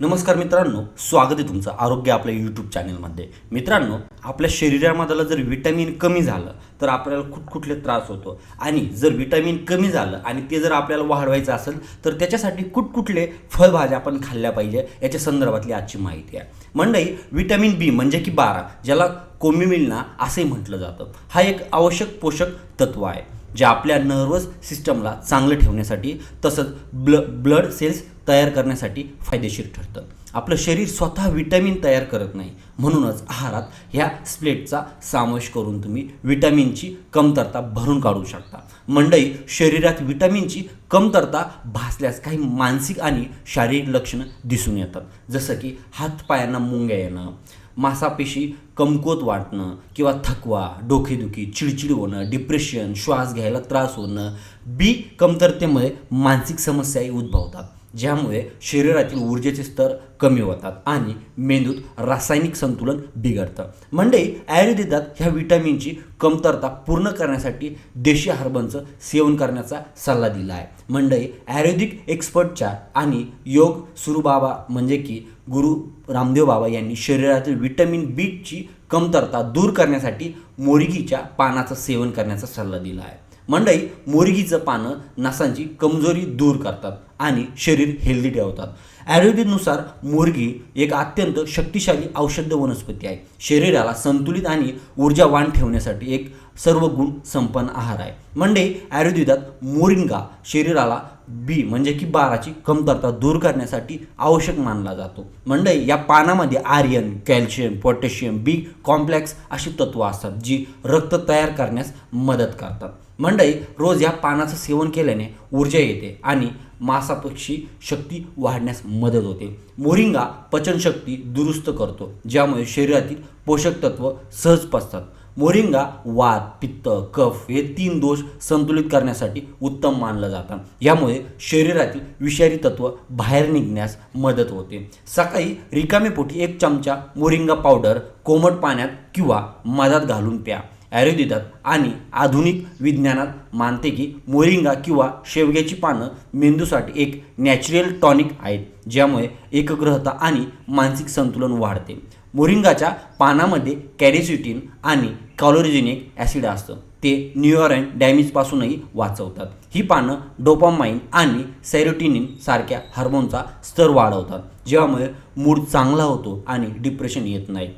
नमस्कार मित्रांनो स्वागत आहे तुमचं आरोग्य आपल्या यूट्यूब चॅनलमध्ये मित्रांनो आपल्या शरीरामधलं जर विटॅमिन कमी झालं तर आपल्याला कुठकुठले त्रास होतो. आणि जर विटॅमिन कमी झालं आणि ते जर आपल्याला वाढवायचं असेल तर त्याच्यासाठी कुठकुठले फळभाज्या आपण खाल्ल्या पाहिजे याच्या संदर्भातली आजची माहिती आहे. मंडई विटॅमिन बी म्हणजे की बारा ज्याला कोमिमिलना असंही म्हटलं जातं. हा एक आवश्यक पोषक तत्व आहे जे आपल्या नर्वस सिस्टमला चांगलं ठेवण्यासाठी तसंच ब्ल ब्लड सेल्स तयार करण्यासाठी फायदेशीर ठरतं. आपलं शरीर स्वतः विटॅमिन तयार करत नाही. म्हणूनच आहारात ह्या स्प्लेटचा समावेश करून तुम्ही विटॅमिनची कमतरता भरून काढू शकता. मंडई शरीरात विटॅमिनची कमतरता भासल्यास काही मानसिक आणि शारीरिक लक्षणं दिसून येतात. जसं की हातपायांना मुंग्या येणं मांसापेशी कमकुवत वाटणं किंवा थकवा डोकेदुखी चिडचिड होणं डिप्रेशन श्वास घ्यायला त्रास होणं बी कमतरतेमुळे मानसिक समस्याही उद्भवतात. ज्यामुळे शरीरातील ऊर्जेचे स्तर कमी होतात आणि मेंदूत रासायनिक संतुलन बिघडतं. म्हणजे आयुर्वेदात ह्या विटॅमिनची कमतरता पूर्ण करण्यासाठी देशी हर्बनचं सेवन करण्याचा सल्ला दिला आहे म्हणजे आयुर्वेदिक एक्सपर्टच्या आणि योग सुरुबाबा म्हणजे की गुरु रामदेव बाबा यांनी शरीरातील विटॅमिन बीची कमतरता दूर करण्यासाठी मोरिगीच्या पानाचं सेवन करण्याचा सल्ला दिला आहे मंडई मोरगीचं पानं नसांची कमजोरी दूर करतात आणि शरीर हेल्दी ठेवतात. आयुर्वेदनुसार मोरगी एक अत्यंत शक्तिशाली औषध वनस्पती आहे. शरीराला संतुलित आणि ऊर्जावान ठेवण्यासाठी एक सर्व गुण संपन्न आहार आहे. म्हणजे आयुर्वेदात मोरिंगा शरीराला बी म्हणजे की बाराची कमतरता दूर करण्यासाठी आवश्यक मानला जातो. म्हणजे या पानामध्ये iron calcium potassium B complex अशी तत्व असतात जी रक्त तयार करण्यास मदत करतात. मंडई रोज या पानाचं सेवन केल्याने ऊर्जा येते आणि मांसापेक्षी शक्ती वाढण्यास मदत होते. मोरिंगा पचनशक्ती दुरुस्त करतो ज्यामुळे शरीरातील पोषक तत्व सहज पचतात. मोरिंगा वात पित्त कफ हे तीन दोष संतुलित करण्यासाठी उत्तम मानलं जातं. यामुळे शरीरातील विषारी तत्व बाहेर निघण्यास मदत होते. सकाळी रिकामे पोटी एक चमचा मोरिंगा पावडर कोमट पाण्यात किंवा मधात घालून प्या. आयुर्वेदात आणि आधुनिक विज्ञानात मानते की मोरिंगा किंवा शेवग्याची पानं मेंदूसाठी एक नॅचरल टॉनिक आहेत ज्यामुळे एकग्रहता आणि मानसिक संतुलन वाढते. मोरिंगाच्या पानामध्ये कॅरेसिटीन आणि कॉलोरिजेनिक ॲसिड असतं. ते न्यूरॉन डॅमेजपासूनही वाचवतात. ही पानं डोपामाइन आणि सेरोटिनिन सारख्या हार्मोनचा स्तर वाढवतात ज्यामुळे मूड चांगला होतो आणि डिप्रेशन येत नाही.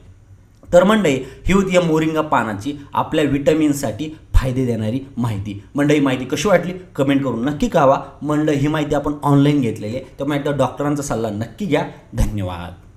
तर मंडई ही होती या मोरिंगा पानाची आपल्या विटॅमिनसाठी फायदे देणारी माहिती. मंडई माहिती कशी वाटली? कमेंट करून नक्की कळवा. मंडळ ही माहिती आपण ऑनलाईन घेतलेली आहे. त्यामुळे एकदा डॉक्टरांचा सल्ला नक्की घ्या. धन्यवाद.